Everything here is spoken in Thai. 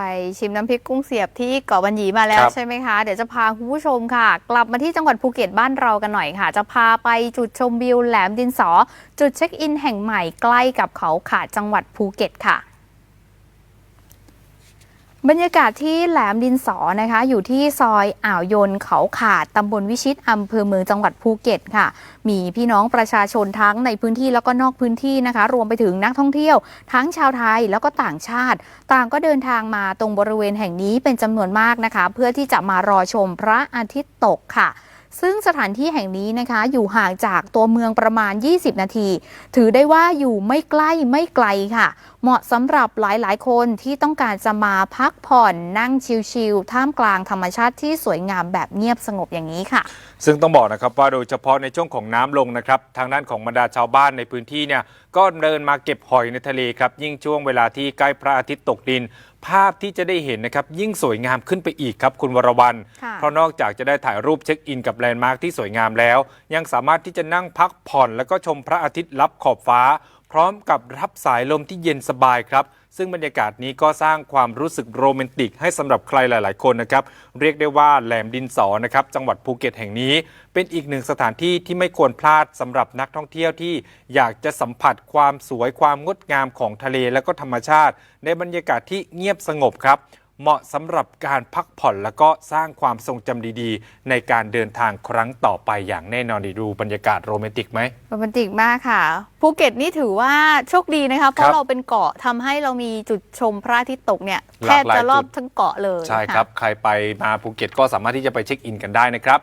ไปชิมน้ำพริกกุ้งเสียบที่เกาะบันหยีมาแล้ควรับ ใช่ไหมคะ เดี๋ยวจะพาคุณผู้ชมค่ะ กลับมาที่จังหวัดภูเก็ตบ้านเรากันหน่อยค่ะ จะพาไปจุดชมวิวแหลมดินสอ จุดเช็คอินแห่งใหม่ใกล้กับเขาขาดจังหวัดภูเก็ตค่ะ บรรยากาศที่แหลมดินสอนะคะ อยู่ที่ซอยอ่าวยนเขาขาดตำบลวิชิตอำเภอเมืองจังหวัดภูเก็ตค่ะ มีพี่น้องประชาชนทั้งในพื้นที่แล้วก็นอกพื้นที่นะคะ รวมไปถึงนักท่องเที่ยว ทั้งชาวไทยแล้วก็ต่างชาติ ต่างก็เดินทางมาตรงบริเวณแห่งนี้เป็นจำนวนมากนะคะ เพื่อที่จะมารอชมพระอาทิตย์ตกค่ะ ซึ่งสถานที่แห่งนี้นะคะอยู่ห่างจากตัวเมืองประมาณ 20 นาที ถือได้ว่าอยู่ไม่ใกล้ไม่ไกลค่ะ เหมาะสำหรับหลายๆ คนที่ต้องการจะมาพักผ่อนนั่งชิลๆท่ามกลางธรรมชาติที่สวยงามแบบเงียบสงบอย่างนี้ค่ะ ซึ่งต้องบอกนะครับว่าโดยเฉพาะในช่วงของน้ำลงนะครับทางด้านของบรรดาชาวบ้านในพื้นที่เนี่ยก็เดินมาเก็บหอยในทะเลครับยิ่งช่วงเวลาที่ใกล้พระอาทิตย์ตกดิน ภาพที่จะได้เห็นนะครับยิ่งสวยงามขึ้นไปอีกครับคุณวรวรรณค่ะ เพราะนอกจากจะได้ถ่ายรูปเช็คอินกับแลนด์มาร์คที่สวยงามแล้ว ยังสามารถที่จะนั่งพักผ่อน แล้วก็ชมพระอาทิตย์ลับขอบฟ้า พร้อมกับรับสายลมที่เย็นสบายครับ ซึ่งบรรยากาศนี้ก็สร้างความรู้สึกโรแมนติก ให้สำหรับใครหลาย ๆ คนนะครับ เรียกได้ว่าแหลมดินสอนะครับจังหวัดภูเก็ตแห่งนี้ เป็นอีกหนึ่งสถานที่ที่ไม่ควรพลาดสำหรับนักท่องเที่ยวที่อยากจะสัมผัสความสวยความงดงามของทะเลและก็ธรรมชาติ ในบรรยากาศที่เงียบสงบครับ เหมาะสำหรับการพักผ่อนแล้วก็สร้างความทรงจำดีๆ ในการเดินทางครั้งต่อไปอย่างแน่นอนดีดูบรรยากาศโรแมนติกไหม โรแมนติกมากค่ะภูเก็ตนี่ถือว่าโชคดีนะคะ เพครัราะบเราเป็นเกาะทำให้เรามีจุดชมพระอาทิตย์ตกเนี่ยหแทลากบหลายจะรอบจุด ทั้งเกาะเลยใช่ครับ ใครไปมาภูเก็ตก็สามารถที่จะไปเช็คอินกันได้นะครับ